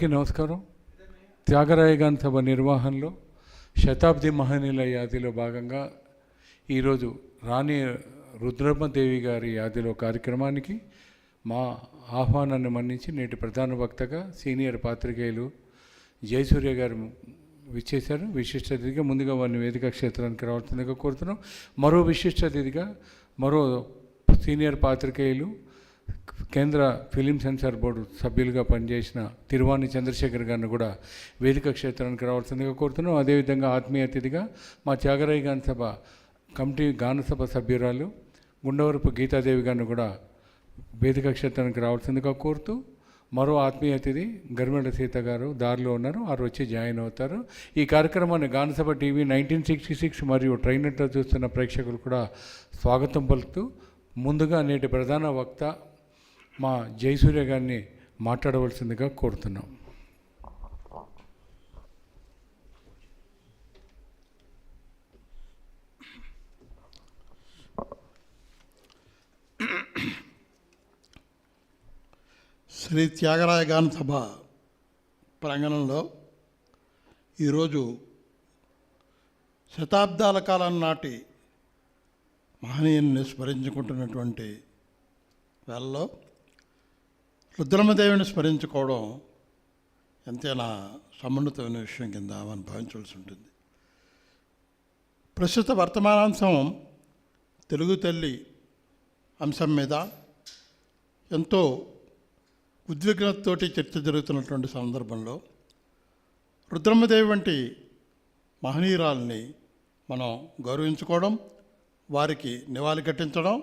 అందరికీ నమస్కారం. త్యాగరాయగాన్ సభ నిర్వహణలో శతాబ్ది మహనీయుల యాదిలో భాగంగా ఈరోజు రాణి రుద్రమ్మదేవి గారి యాదిలో కార్యక్రమానికి మా ఆహ్వానాన్ని మన్నించి నేటి ప్రధాన వక్తగా సీనియర్ పాత్రికేయులు జయసూర్య గారు విచ్చేశారు. విశిష్ట అతిథిగా ముందుగా వారిని వేదిక క్షేత్రానికి రావాల్సిందిగా కోరుతున్నాం. మరో విశిష్ట అతిథిగా మరో సీనియర్ పాత్రికేయులు కేంద్ర ఫిలిం సెన్సార్ బోర్డు సభ్యులుగా పనిచేసిన తిరువాణి చంద్రశేఖర్ గారిని కూడా వేదిక క్షేత్రానికి రావాల్సిందిగా కోరుతున్నాం. అదేవిధంగా ఆత్మీయ అతిథిగా మా త్యాగరాయ గానసభ కమిటీ గానసభ సభ్యురాలు గుండవరపు గీతాదేవి గారిని కూడా వేదిక క్షేత్రానికి రావాల్సిందిగా కోరుతూ మరో ఆత్మీయ అతిథి గరిమెడ సీత గారు దారిలో ఉన్నారు. వారు వచ్చి జాయిన్ అవుతారు. ఈ కార్యక్రమాన్ని Ganasabha TV nineteen sixty six మరియు ట్రైనెట్లో చూస్తున్న ప్రేక్షకులు కూడా స్వాగతం పలుకుతూ ముందుగా నేటి ప్రధాన వక్త మా జయసూర్య గారిని మాట్లాడవలసిందిగా కోరుతున్నాం. శ్రీ త్యాగరాయ గాన సభ ప్రాంగణంలో ఈరోజు శతాబ్దాల కాలం నాటి మహనీయుల్ని స్మరించుకుంటున్నటువంటి వేళలో రుద్రమదేవిని స్మరించుకోవడం ఎంతైనా సమున్నతమైన విషయం కింద మనం భావించవలసి ఉంటుంది. ప్రస్తుత వర్తమానాంశం తెలుగు తల్లి అంశం మీద ఎంతో ఉద్విగ్నతతోటి చర్చ జరుగుతున్నటువంటి సందర్భంలో రుద్రమదేవి వంటి మహనీయురాల్ని మనం గౌరవించుకోవడం వారికి నివాళి కట్టించడం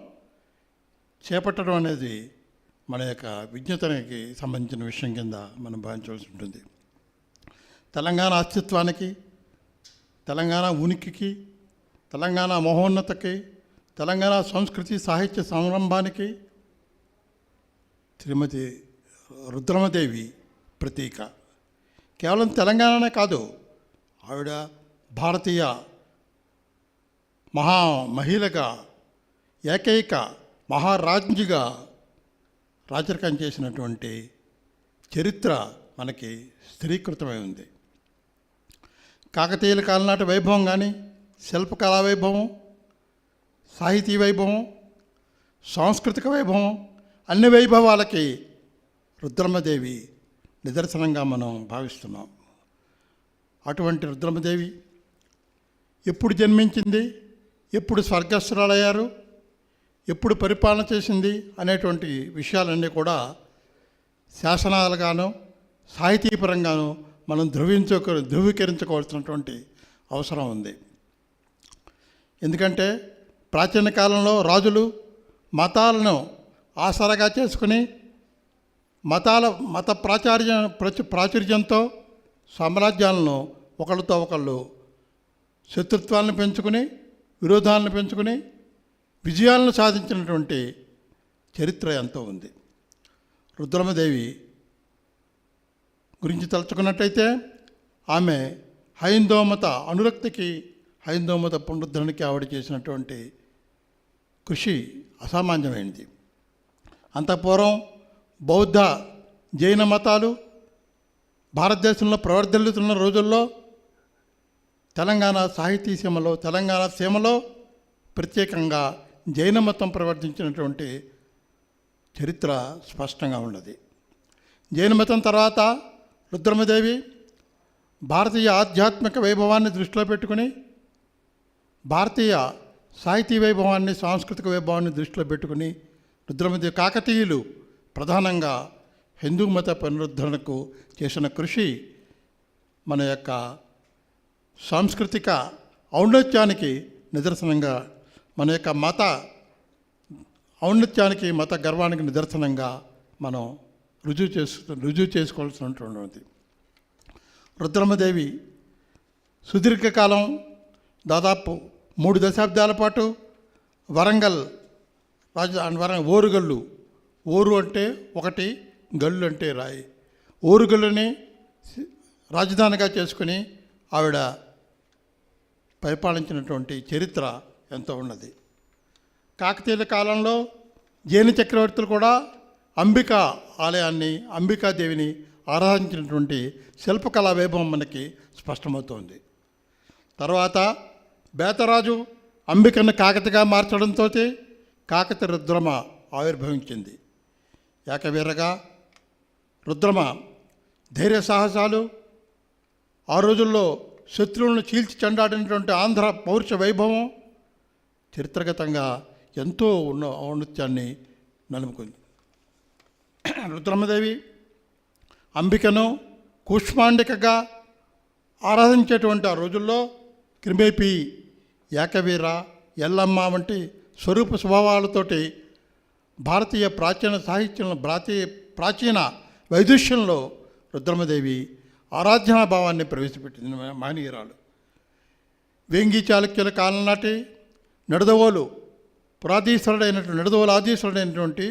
చేపట్టడం అనేది మన యొక్క విజ్ఞతకి సంబంధించిన విషయం కింద మనం భావించవలసి ఉంటుంది. తెలంగాణ అస్తిత్వానికి తెలంగాణ ఉనికికి తెలంగాణ మహోన్నతకి తెలంగాణ సంస్కృతి సాహిత్య సంరంభానికి శ్రీమతి రుద్రమదేవి ప్రతీక. కేవలం తెలంగాణనే కాదు ఆవిడ భారతీయ మహా మహిళగా ఏకైక మహారాజ్ఞిగా రాచరికం చేసినటువంటి చరిత్ర మనకి స్థిరీకృతమై ఉంది. కాకతీయుల కాలనాటి వైభవం కానీ శిల్పకళా వైభవం సాహితీ వైభవం సాంస్కృతిక వైభవం అన్ని వైభవాలకి రుద్రమదేవి నిదర్శనంగా మనం భావిస్తున్నాం. అటువంటి రుద్రమదేవి ఎప్పుడు జన్మించింది? ఎప్పుడు స్వర్గస్థురాలయ్యారు? ఎప్పుడు పరిపాలన చేసింది అనేటువంటి విషయాలన్నీ కూడా శాసనాలుగాను సాహితీపరంగాను మనం ధృవించ ధృవీకరించుకోవాల్సినటువంటి అవసరం ఉంది. ఎందుకంటే ప్రాచీన కాలంలో రాజులు మతాలను ఆసరాగా చేసుకుని మతాల మత ప్రాచార్య ప్రచు ప్రాచుర్యంతో సామ్రాజ్యాలను ఒకళ్ళతో ఒకళ్ళు శత్రుత్వాలను పెంచుకుని విరోధాలను పెంచుకుని విజయాలను సాధించినటువంటి చరిత్ర ఎంతో ఉంది. రుద్రమదేవి గురించి తలుచుకున్నట్టయితే ఆమె హైందోమత అనురక్తికి హైందోమత పునరుద్ధరణకి ఆవిడ చేసినటువంటి కృషి అసామాన్యమైనది. అంతపూర్వం బౌద్ధ జైన మతాలు భారతదేశంలో ప్రవర్ధిల్లుతున్న రోజుల్లో తెలంగాణ సాహితీ సీమలో తెలంగాణ సీమలో ప్రత్యేకంగా జైన మతం ప్రవర్తించినటువంటి చరిత్ర స్పష్టంగా ఉన్నది. జైన మతం తర్వాత రుద్రమదేవి భారతీయ ఆధ్యాత్మిక వైభవాన్ని దృష్టిలో పెట్టుకుని భారతీయ సాహితీ వైభవాన్ని సాంస్కృతిక వైభవాన్ని దృష్టిలో పెట్టుకుని రుద్రమదేవి కాకతీయులు ప్రధానంగా హిందూ మత పునరుద్ధరణకు చేసిన కృషి మన యొక్క సాంస్కృతిక ఔన్నత్యానికి నిదర్శనంగా మన యొక్క మత ఔన్నత్యానికి మత గర్వానికి నిదర్శనంగా మనం రుజువు చేసు రుజువు చేసుకోవాల్సినటువంటిది. రుద్రమదేవి సుదీర్ఘకాలం దాదాపు మూడు దశాబ్దాల పాటు వరంగల్ రాజ వర ఓరుగల్లు. ఓరు అంటే ఒకటి గల్లు అంటే రాయి. ఓరుగల్లుని రాజధానిగా చేసుకుని ఆవిడ పరిపాలించినటువంటి చరిత్ర ఎంతో ఉన్నది. కాకతీయుల కాలంలో జైన చక్రవర్తులు కూడా అంబిక ఆలయాన్ని అంబికాదేవిని ఆరాధించినటువంటి శిల్పకళా వైభవం మనకి స్పష్టమవుతోంది. తర్వాత బేతరాజు అంబికను కాకతిగా మార్చడంతో కాకతి రుద్రమ ఆవిర్భవించింది. ఏకవీరగా రుద్రమ ధైర్య సాహసాలు ఆ రోజుల్లో శత్రువులను చీల్చి చెండాడినటువంటి ఆంధ్ర పౌరుష వైభవం చరిత్రగతంగా ఎంతో ఉన్న ఔన్నత్యాన్ని నలుముకుంది రుద్రమదేవి అంబికను కూష్మాండికగా ఆరాధించేటువంటి ఆ రోజుల్లో క్రిమేపి ఏకవీర ఎల్లమ్మ వంటి స్వరూప స్వభావాలతోటి భారతీయ ప్రాచీన సాహిత్యంలో భారతీయ ప్రాచీన వైదుష్యంలో రుద్రమదేవి ఆరాధనా భావాన్ని ప్రవేశపెట్టింది మహనీయురాలు వేంగి చాళుక్యుల కాలం నాటి నడదవోలు పురాధీశ్వరుడైనటువంటి నడదవోలు ఆధీశ్వరుడైనటువంటి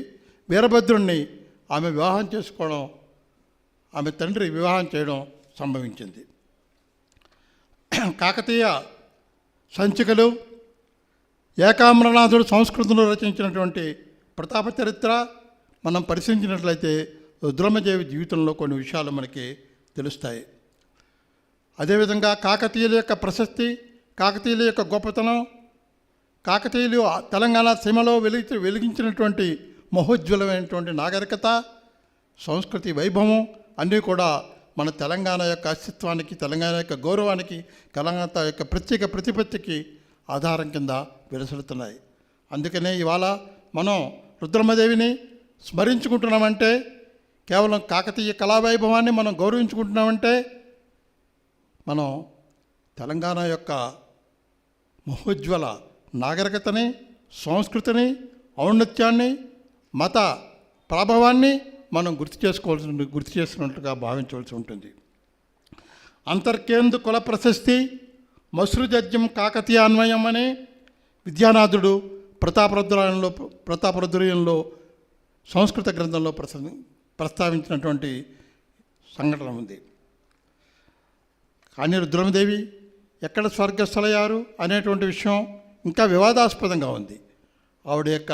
వీరభద్రుణ్ణి ఆమె వివాహం చేసుకోవడం ఆమె తండ్రి వివాహం చేయడం సంభవించింది. కాకతీయ సంచికలు ఏకామ్రనాథుడు సంస్కృతంలో రచించినటువంటి ప్రతాప చరిత్ర మనం పరిశీలించినట్లయితే రుద్రమదేవి జీవితంలో కొన్ని విషయాలు మనకి తెలుస్తాయి. అదేవిధంగా కాకతీయుల యొక్క ప్రశస్తి కాకతీయుల యొక్క గొప్పతనం కాకతీయులు తెలంగాణ సీమలో వెలిగి వెలిగించినటువంటి మహోజ్వలమైనటువంటి నాగరికత సంస్కృతి వైభవం అన్నీ కూడా మన తెలంగాణ యొక్క అస్తిత్వానికి తెలంగాణ యొక్క గౌరవానికి తెలంగాణ యొక్క ప్రత్యేక ప్రతిపత్తికి ఆధారం కింద విలసిల్లుతున్నాయి అందుకనే ఇవాళ మనం రుద్రమదేవిని స్మరించుకుంటున్నామంటే కేవలం కాకతీయ కళావైభవాన్ని మనం గౌరవించుకుంటున్నామంటే మనం తెలంగాణ యొక్క మహోజ్వల నాగరికతని సంస్కృతిని ఔన్నత్యాన్ని మత ప్రభావాన్ని మనం గుర్తు చేసుకోవాల్సి గుర్తు చేసినట్లుగా భావించవలసి ఉంటుంది. అంతర్కేందు కుల ప్రశస్తి మసృజజ్యం కాకతీయ అన్వయం అని విద్యానాథుడు ప్రతాపరుద్రాయంలో ప్రతాపరుద్రయంలో సంస్కృత గ్రంథంలో ప్రస ప్రస్తావించినటువంటి సంఘటన ఉంది. కానీ రుద్రమదేవి ఎక్కడ స్వర్గస్థలయ్యారు అనేటువంటి విషయం ఇంకా వివాదాస్పదంగా ఉంది. ఆవిడ యొక్క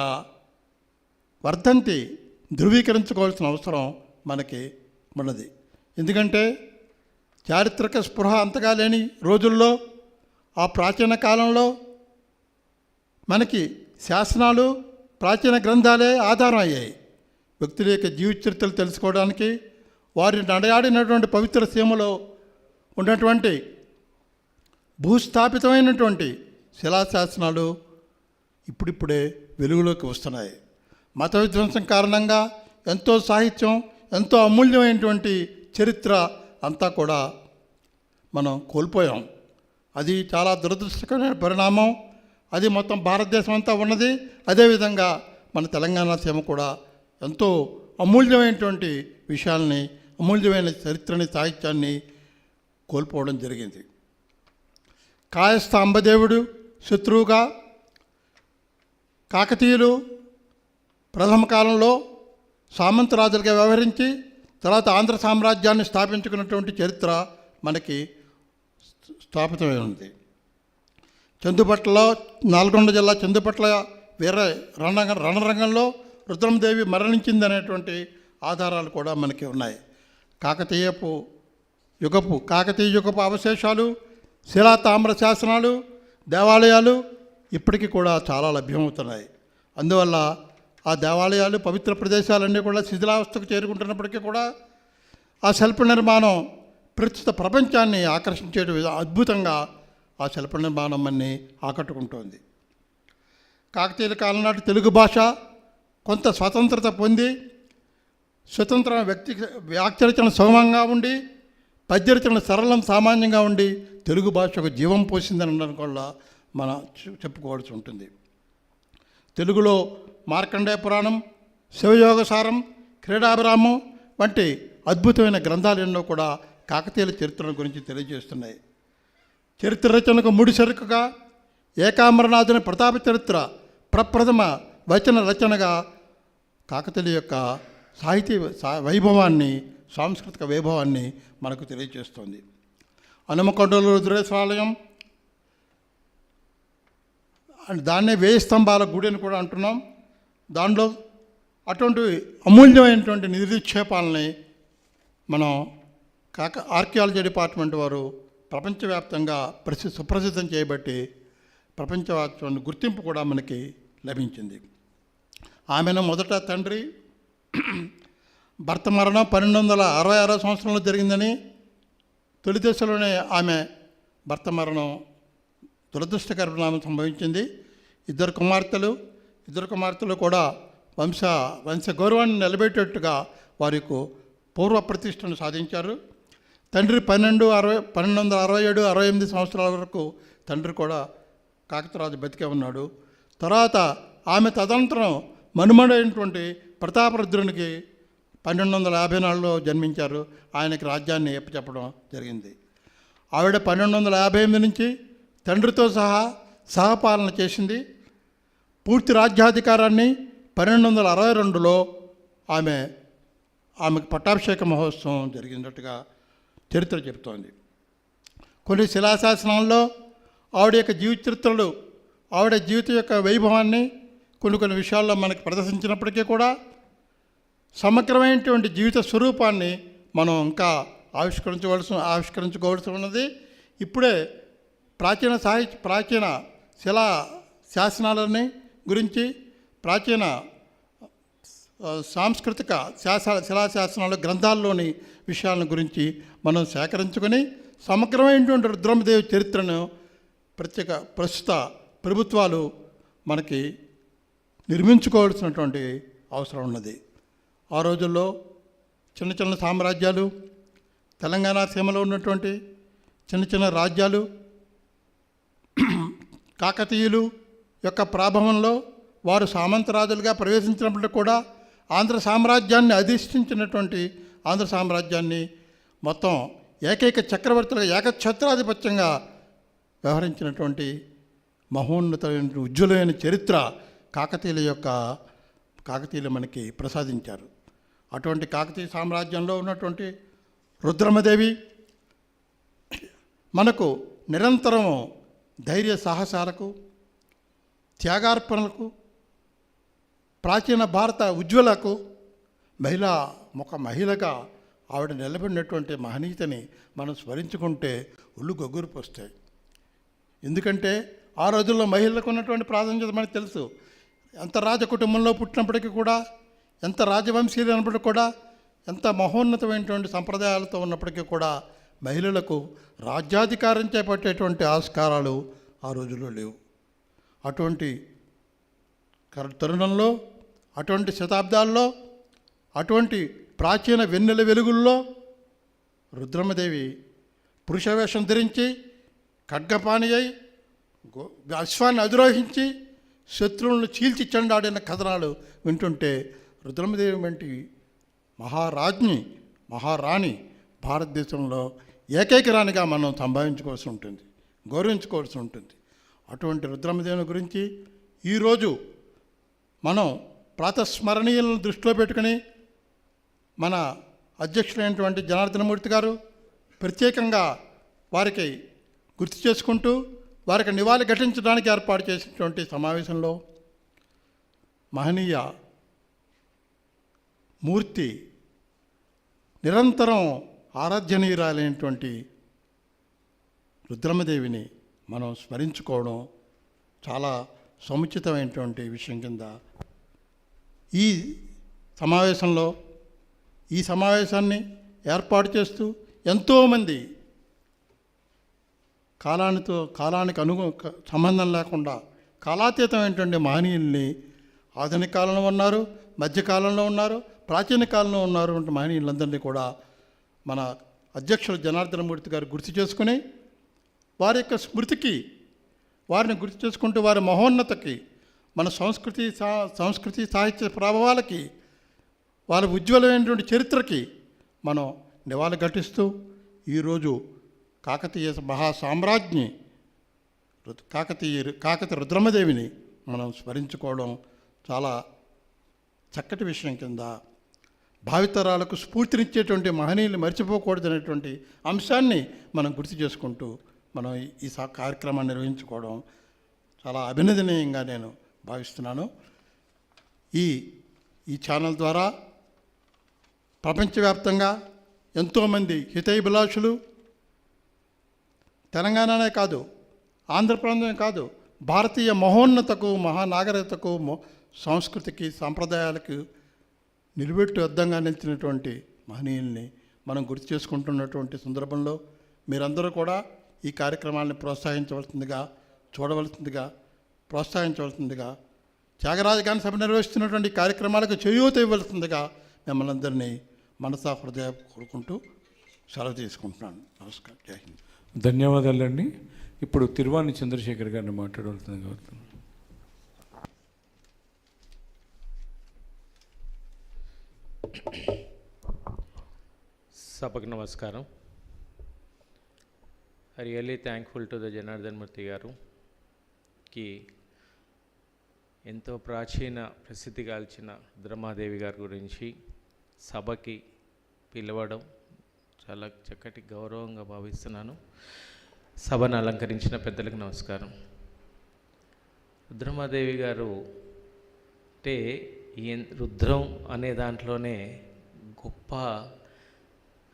వర్ధంతి ధృవీకరించుకోవాల్సిన అవసరం మనకి ఉన్నది. ఎందుకంటే చారిత్రక స్పృహ అంతగా లేని రోజుల్లో ఆ ప్రాచీన కాలంలో మనకి శాసనాలు ప్రాచీన గ్రంథాలే ఆధారం అయ్యాయి వ్యక్తుల యొక్క జీవిత చరిత్రలు తెలుసుకోవడానికి వారి నడయాడినటువంటి పవిత్ర సీమలో ఉన్నటువంటి భూస్థాపితమైనటువంటి శిలాశాసనాలు ఇప్పుడిప్పుడే వెలుగులోకి వస్తున్నాయి. మత విధ్వంసం కారణంగా ఎంతో సాహిత్యం ఎంతో అమూల్యమైనటువంటి చరిత్ర అంతా కూడా మనం కోల్పోయాం. అది చాలా దురదృష్టకరమైన పరిణామం. అది మొత్తం భారతదేశం అంతా ఉన్నది. అదేవిధంగా మన తెలంగాణ సీమ కూడా ఎంతో అమూల్యమైనటువంటి విషయాల్ని అమూల్యమైన చరిత్రని సాహిత్యాన్ని కోల్పోవడం జరిగింది. కాయస్థ అంబదేవుడు శత్రువుగా కాకతీయులు ప్రథమ కాలంలో సామంతరాజులుగా వ్యవహరించి తర్వాత ఆంధ్ర సామ్రాజ్యాన్ని స్థాపించుకున్నటువంటి చరిత్ర మనకి స్థాపితమై ఉంది. చందుపట్లలో నల్గొండ జిల్లా చందుపట్ల వీర రణ రణరంగంలో రుద్రమదేవి మరణించిందనేటువంటి ఆధారాలు కూడా మనకి ఉన్నాయి. కాకతీయపు యుగపు కాకతీయ యుగపు అవశేషాలు శిలా తామ్ర శాసనాలు దేవాలయాలు ఇప్పటికీ కూడా చాలా లభ్యమవుతున్నాయి. అందువల్ల ఆ దేవాలయాలు పవిత్ర ప్రదేశాలన్నీ కూడా శిథిలావస్థకు చేరుకుంటున్నప్పటికీ కూడా ఆ శిల్ప నిర్మాణం ప్రస్తుత ప్రపంచాన్ని ఆకర్షించే అద్భుతంగా ఆ శిల్ప నిర్మాణం అన్ని ఆకట్టుకుంటోంది. కాకతీయుల కాలం నాటి తెలుగు భాష కొంత స్వతంత్రత పొంది స్వతంత్ర వ్యక్తి వ్యాఖ్యరచన సమంగా ఉండి పద్యరచన సరళం సామాన్యంగా ఉండి తెలుగు భాషకు జీవం పోసిందని అనడం వల్ల మనం చెప్పుకోవాల్సి ఉంటుంది. తెలుగులో మార్కండేయ పురాణం శివయోగసారం క్రీడాభిరామం వంటి అద్భుతమైన గ్రంథాలు ఎన్నో కూడా కాకతీయుల చరిత్రల గురించి తెలియజేస్తున్నాయి. చరిత్ర రచనకు ముడి సరుకుగా ఏకామరనాథుని ప్రతాప చరిత్ర ప్రప్రథమ వచన రచనగా కాకతీయుల యొక్క సాహితీ వైభవాన్ని సాంస్కృతిక వైభవాన్ని మనకు తెలియజేస్తుంది హనుమకొండలో రుద్రేశ్వరాలయం అండ్ దాన్నే వేయి స్తంభాల గుడి అని కూడా అంటున్నాం. దానిలో అటువంటి అమూల్యమైనటువంటి నిధిక్షేపాలని మనం కాక ఆర్కియాలజీ డిపార్ట్మెంట్ వారు ప్రపంచవ్యాప్తంగా ప్రసి సుప్రసిద్ధం చేయబట్టి ప్రపంచవ్యాప్తం గుర్తింపు కూడా మనకి లభించింది. ఆమెను మొదట తండ్రి భర్త మరణం పన్నెండు వందల అరవై ఆరో సంవత్సరంలో జరిగిందని తొలి దశలోనే ఆమె భర్త మరణం దురదృష్టకర పరిణామం సంభవించింది. ఇద్దరు కుమార్తెలు ఇద్దరు కుమార్తెలు కూడా వంశ వంశ గౌరవాన్ని నిలబెట్టేట్టుగా వారికి పూర్వ ప్రతిష్టను సాధించారు. తండ్రి పన్నెండు అరవై పన్నెండు వందల అరవై ఏడు అరవై ఎనిమిది సంవత్సరాల వరకు తండ్రి కూడా కాకతరాజు బతికే ఉన్నాడు. తర్వాత ఆమె తదనంతరం మనుమడైనటువంటి ప్రతాపరుద్రునికి పన్నెండు వందల యాభై నాలుగులో జన్మించారు. ఆయనకి రాజ్యాన్ని చెప్పడం జరిగింది. ఆవిడ పన్నెండు వందల యాభై ఎనిమిది నుంచి తండ్రితో సహా సహపాలన చేసింది. పూర్తి రాజ్యాధికారాన్ని పన్నెండు వందల అరవై రెండులో ఆమె ఆమెకు పట్టాభిషేక మహోత్సవం జరిగినట్టుగా చరిత్ర చెబుతోంది. కొన్ని శిలాశాసనాల్లో ఆవిడ యొక్క జీవిత చరిత్రలు ఆవిడ జీవితం యొక్క వైభవాన్ని కొన్ని కొన్ని విషయాల్లో మనకు ప్రదర్శించినప్పటికీ కూడా సమగ్రమైనటువంటి జీవిత స్వరూపాన్ని మనం ఇంకా ఆవిష్కరించవలసి ఆవిష్కరించుకోవాల్సి ఉన్నది. ఇప్పుడే ప్రాచీన సాహిత్య ప్రాచీన శిలా శాసనాలని గురించి ప్రాచీన సాంస్కృతిక శాసన శిలాశాసనాలు గ్రంథాల్లోని విషయాలను గురించి మనం సేకరించుకొని సమగ్రమైనటువంటి రుద్రమదేవి చరిత్రను ప్రత్యేక ప్రస్తుత ప్రభుత్వాలు మనకి నిర్మించుకోవాల్సినటువంటి అవసరం ఉన్నది. ఆ రోజుల్లో చిన్న చిన్న సామ్రాజ్యాలు తెలంగాణ సీమలో ఉన్నటువంటి చిన్న చిన్న రాజ్యాలు కాకతీయులు యొక్క ప్రాభవంలో వారు సామంతరాజులుగా ప్రవేశించినప్పుడు కూడా ఆంధ్ర సామ్రాజ్యాన్ని అధిష్ఠించినటువంటి ఆంధ్ర సామ్రాజ్యాన్ని మొత్తం ఏకైక చక్రవర్తులుగా ఏకఛత్రాధిపత్యంగా వ్యవహరించినటువంటి మహోన్నతమైన ఉజ్వలమైన చరిత్ర కాకతీయుల యొక్క కాకతీయులు మనకి ప్రసాదించారు. అటువంటి కాకతీయ సామ్రాజ్యంలో ఉన్నటువంటి రుద్రమదేవి మనకు నిరంతరం ధైర్య సాహసాలకు త్యాగార్పణలకు ప్రాచీన భారత ఉజ్వలకు మహిళ ఒక మహిళగా ఆవిడ నిలబడినటువంటి మహనీయతని మనం స్మరించుకుంటే ఒళ్ళు గొగ్గురుపు వస్తాయి ఎందుకంటే ఆ రోజుల్లో మహిళలకు ఉన్నటువంటి ప్రాధాన్యత మనకు తెలుసు. ఎంత రాజ కుటుంబంలో పుట్టినప్పటికీ కూడా ఎంత రాజవంశీయులు అయినప్పటికీ కూడా ఎంత మహోన్నతమైనటువంటి సంప్రదాయాలతో ఉన్నప్పటికీ కూడా మహిళలకు రాజ్యాధికారం చేపట్టేటువంటి ఆస్కారాలు ఆ రోజుల్లో లేవు. అటువంటి తరుణంలో అటువంటి శతాబ్దాల్లో అటువంటి ప్రాచీన వెన్నెల వెలుగుల్లో రుద్రమదేవి పురుషవేషం ధరించి ఖడ్గపాణి అయి అశ్వాన్ని అధిరోహించి శత్రువులను చీల్చి చెండాడిన కథనాలు వింటుంటే రుద్రమదేవి వంటి మహారాజ్ని మహారాణి భారతదేశంలో ఏకైక రాణిగా మనం సంభావించుకోవాల్సి ఉంటుంది గౌరవించుకోవాల్సి ఉంటుంది. అటువంటి రుద్రమదేవుని గురించి ఈరోజు మనం ప్రాతస్మరణీయులను దృష్టిలో పెట్టుకుని మన అధ్యక్షుడైనటువంటి జనార్దనమూర్తి గారు ప్రత్యేకంగా వారికి గుర్తు చేసుకుంటూ వారికి నివాళి ఘటించడానికి ఏర్పాటు చేసినటువంటి సమావేశంలో మహనీయ మూర్తి నిరంతరం ఆరాధ్యనీయురాలైనటువంటి రుద్రమదేవిని మనం స్మరించుకోవడం చాలా సముచితమైనటువంటి విషయం కింద ఈ సమావేశంలో ఈ సమావేశాన్ని ఏర్పాటు చేస్తూ ఎంతోమంది కాలానితో కాలానికి అనుగు సంబంధం లేకుండా కాలాతీతమైనటువంటి మహనీయుల్ని ఆధునిక కాలంలో ఉన్నారు మధ్యకాలంలో ఉన్నారు ప్రాచీన కాలంలో ఉన్నారు మహనీయులందరినీ కూడా మన అధ్యక్షుడు జనార్దనమూర్తి గారు గుర్తు చేసుకుని వారి యొక్క స్మృతికి వారిని గుర్తు చేసుకుంటూ వారి మహోన్నతకి మన సంస్కృతి సా సంస్కృతి సాహిత్య ప్రభావాలకి వారి ఉజ్వలమైనటువంటి చరిత్రకి మనం నివాళి ఘటిస్తూ ఈరోజు కాకతీయ మహాసామ్రాజ్ఞి కాకతీయ కాకతీయ రుద్రమదేవిని మనం స్మరించుకోవడం చాలా చక్కటి విషయం కింద భావితరాలకు స్ఫూర్తినిచ్చేటువంటి మహనీయులు మర్చిపోకూడదనేటువంటి అంశాన్ని మనం గుర్తు చేసుకుంటూ మనం ఈ- సా కార్యక్రమాన్ని నిర్వహించుకోవడం చాలా అభినందనీయంగా నేను భావిస్తున్నాను. ఈ ఈ ఛానల్ ద్వారా ప్రపంచవ్యాప్తంగా ఎంతోమంది హితైభిలాషులు తెలంగాణనే కాదు ఆంధ్రప్రాంతమే కాదు భారతీయ మహోన్నతకు మహానాగరికతకు మొ- సంస్కృతికి సాంప్రదాయాలకు నిలబెట్టు అద్దంగా నిలిచినటువంటి మహనీయుల్ని మనం గుర్తు చేసుకుంటున్నటువంటి సందర్భంలో మీరందరూ కూడా ఈ కార్యక్రమాలను ప్రోత్సహించవలసిందిగా చూడవలసిందిగా ప్రోత్సహించవలసిందిగా త్యాగరాజగాన సభ నిర్వహిస్తున్నటువంటి కార్యక్రమాలకు చేయూత ఇవ్వవలసిందిగా మిమ్మల్ని అందరినీ మనసా హృదయ కోరుకుంటూ సెలవు తీసుకుంటున్నాను. నమస్కారం. జై హింద్. ధన్యవాదాలండి. ఇప్పుడు తిరువాణి చంద్రశేఖర్ గారిని మాట్లాడవలసింది సభకు నమస్కారం. Really thankful to the Janardhan Murthy గారుకి ఎంతో ప్రాచీన ప్రసిద్ధి గాల్చిన రుద్రమాదేవి గారి గురించి సభకి పిలవడం చాలా చక్కటి గౌరవంగా భావిస్తున్నాను. సభను అలంకరించిన పెద్దలకు నమస్కారం. రుద్రమాదేవి గారు అంటే ఈ రుద్రం అనే దాంట్లోనే గొప్ప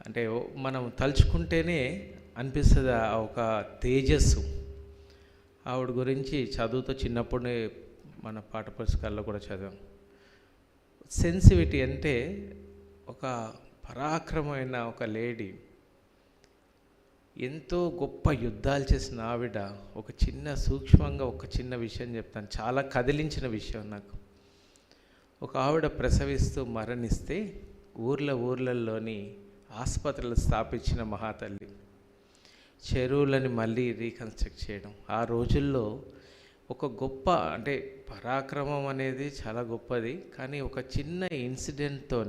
అంటే మనం తలుచుకుంటేనే అనిపిస్తుంది ఆ ఒక తేజస్సు. ఆవిడ గురించి చదువుతో చిన్నప్పుడే మన పాఠ పుస్తకాల్లో కూడా చదివాం. సెన్సివిటీ అంటే ఒక పరాక్రమమైన ఒక లేడీ ఎంతో గొప్ప యుద్ధాలు చేసిన ఆవిడ ఒక చిన్న సూక్ష్మంగా ఒక చిన్న విషయం చెప్తాను. చాలా కదిలించిన విషయం నాకు. ఒక ఆవిడ ప్రసవిస్తూ మరణిస్తే ఊర్ల ఊర్లలోని ఆసుపత్రులు స్థాపించిన మహాతల్లి. చెరువులని మళ్ళీ రీకన్స్ట్రక్ట్ చేయడం. ఆ రోజుల్లో ఒక గొప్ప అంటే పరాక్రమం అనేది చాలా గొప్పది. కానీ ఒక చిన్న ఇన్సిడెంట్తో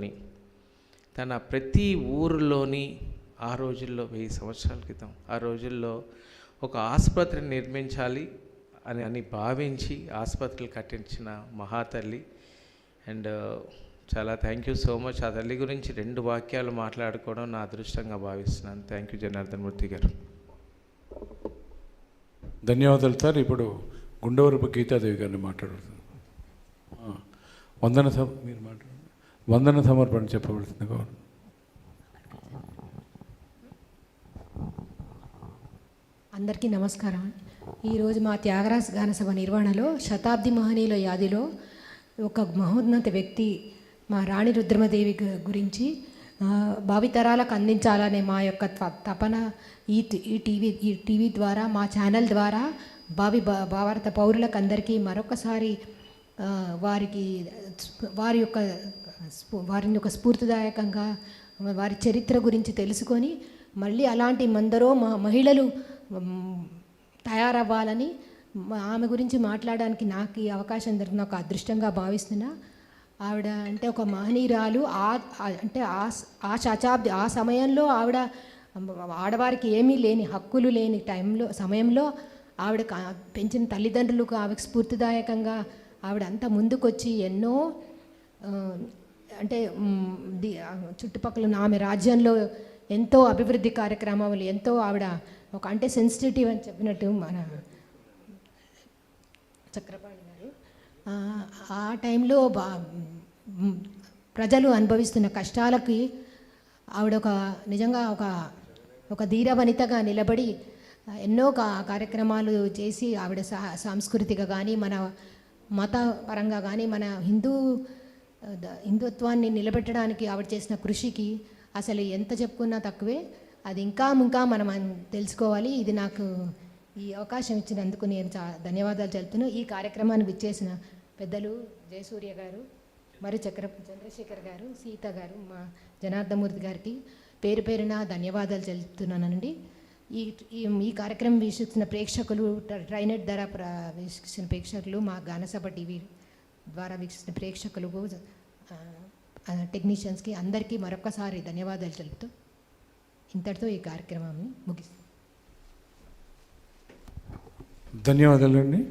తన ప్రతి ఊరిలోని ఆ రోజుల్లో వెయ్యి సంవత్సరాల క్రితం ఆ రోజుల్లో ఒక ఆసుపత్రి నిర్మించాలి అని అని భావించి ఆసుపత్రులు కట్టించిన మహాతల్లి అండ్ చాలా థ్యాంక్ యూ సో మచ్ ఆ తల్లి గురించి రెండు వాక్యాలు మాట్లాడుకోవడం నా అదృష్టంగా భావిస్తున్నాను. థ్యాంక్ యూ జనార్దన్ మూర్తి గారు. ధన్యవాదాలు సార్. ఇప్పుడు గుండవరపు గీతాదేవి గారిని మాట్లాడుతుంది ఆ, వందన సమ మీరు మాట్లాడండి. వందన సమర్పణ చెప్పవలసింది గౌరవం. అందరికీ నమస్కారం. ఈరోజు మా త్యాగరాజ గానసభ నిర్వహణలో శతాబ్ది మహనీయుల యాదిలో ఒక మహోన్నత వ్యక్తి మా రాణి రుద్రమదేవి గురించి భావితరాలకు అందించాలనే మా యొక్క త్వ- తపన ఈ ఈ టీవీ ఈ టీవీ ద్వారా మా ఛానల్ ద్వారా భావి భా- భారత పౌరులకు అందరికీ మరొకసారి వారికి వారి యొక్క వారిని ఒక స్ఫూర్తిదాయకంగా వారి చరిత్ర గురించి తెలుసుకొని మళ్ళీ అలాంటి మందరో మ మహిళలు తయారవ్వాలని ఆమె గురించి మాట్లాడడానికి నాకు ఈ అవకాశం దొరికిన ఒక అదృష్టంగా భావిస్తున్నా. ఆవిడ అంటే ఒక మహనీయురాలు. ఆ అంటే ఆ ఆ శతాబ్ది ఆ సమయంలో ఆవిడ ఆడవారికి ఏమీ లేని హక్కులు లేని టైంలో సమయంలో ఆవిడ పెంచిన తల్లిదండ్రులకు ఆవిడకి స్ఫూర్తిదాయకంగా ఆవిడ అంతా ముందుకొచ్చి ఎన్నో అంటే చుట్టుపక్కల ఉన్న ఆమె రాజ్యంలో ఎంతో అభివృద్ధి కార్యక్రమాలు ఎంతో ఆవిడ ఒక అంటే సెన్సిటివ్ అని చెప్పినట్టు మన చక్రపాణి గారు. ఆ, టైంలో బా ప్రజలు అనుభవిస్తున్న కష్టాలకి ఆవిడ ఒక నిజంగా ఒక ఒక ధీర వనితగా నిలబడి ఎన్నో కార్యక్రమాలు చేసి ఆవిడ సా- సాంస్కృతిక కానీ మన మత పరంగా కానీ మన హిందూ హిందుత్వాన్ని నిలబెట్టడానికి ఆవిడ చేసిన కృషికి అసలు ఎంత చెప్పుకున్నా తక్కువే. అది ఇంకా ఇంకా మనం తెలుసుకోవాలి. ఇది నాకు ఈ అవకాశం ఇచ్చినందుకు నేను చా ధన్యవాదాలు తెలుపుతున్నాను ఈ కార్యక్రమాన్ని విచ్చేసిన పెద్దలు జయసూర్య గారు మరియు చక్ర చంద్రశేఖర్ గారు సీత గారు మా జనార్దమూర్తి గారికి పేరు పేరున ధన్యవాదాలు తెలుపుతున్నానండి ఈ ఈ కార్యక్రమం వీక్షిస్తున్న ప్రేక్షకులు ట్రైనెట్ ద్వారా ప్ర వీక్షిస్తున్న ప్రేక్షకులు మా గానసభ టీవీ ద్వారా వీక్షిస్తున్న ప్రేక్షకులకు టెక్నీషియన్స్కి అందరికీ మరొకసారి ధన్యవాదాలు తెలుపుతూ ఇంతటితో ఈ కార్యక్రమాన్ని ముగిస్తాను ధన్యవాదాలండి.